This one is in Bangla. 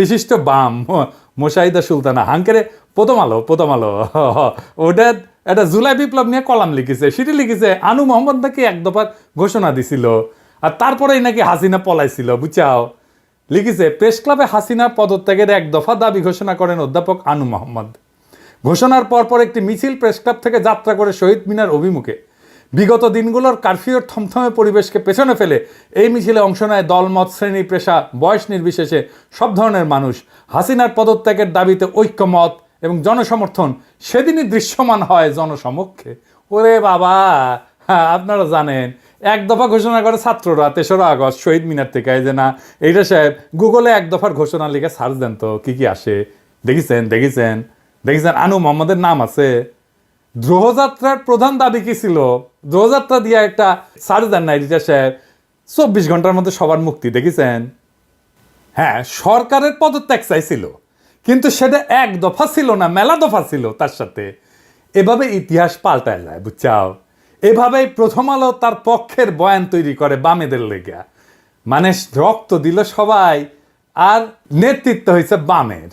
বিশিষ্ট বাম মোশাহিদা সুলতানা। হাঙ্কেরে প্রথম আলো প্রথম আলো। ওটা একটা জুলাই বিপ্লব নিয়ে কলাম লিখেছে, সেটি লিখেছে, আনু মোহাম্মদ নাকি এক দফার ঘোষণা দিছিল, আর তারপরেই নাকি হাসিনা পলাইছিল, বুঝাও। লিখেছে, প্রেস ক্লাবে হাসিনা পদত্যাগের এক দফা দাবি ঘোষণা করেন অধ্যাপক আনু মোহাম্মদ। ঘোষণার পরপর একটি মিছিল প্রেস ক্লাব থেকে যাত্রা করে শহীদ মিনার অভিমুখে। বিগত দিনগুলোর কারফিউর থমথমে পরিবেশকে পেছনে ফেলে এই মিছিলে অংশ নেয় দলমত শ্রেণি, পেশা, বয়স নির্বিশেষে সব ধরনের মানুষ। হাসিনার পদত্যাগের দাবিতে ঐক্যমত এবং জনসমর্থন সেদিনই দৃশ্যমান হয় জনসমক্ষে। ওরে বাবা হ্যাঁ আপনারা জানেন, এক দফা ঘোষণা করে ছাত্ররা তেসরা আগস্ট শহীদ মিনার থেকে যে না, এইটা সাহেব, গুগলে এক দফার ঘোষণা লিখে সার্চ দেন তো, কি কি আসে? দেখেছেন দেখেছেন দেখেছেন, আনু মোহাম্মদের নাম আছে। দ্রোহযাত্রার প্রধান দাবি কি ছিল? দ্রোহযাত্রা দিয়ে একটা সার্চ দেন না এডিটার সাহেব চব্বিশ ঘণ্টার মধ্যে সবার মুক্তি, দেখেছেন? হ্যাঁ সরকারের পদত্যাগ চাইছিল, কিন্তু সেটা এক দফা ছিল না, মেলা দফা ছিল তার সাথে। এভাবে ইতিহাস পাল্টায় যায়, বুঝছাও? এভাবেই প্রথম আলো তার পক্ষের বয়ান তৈরি করে বামেদের লেগা। মানে রক্ত দিল সবাই, আর নেতৃত্ব হয়েছে বামের।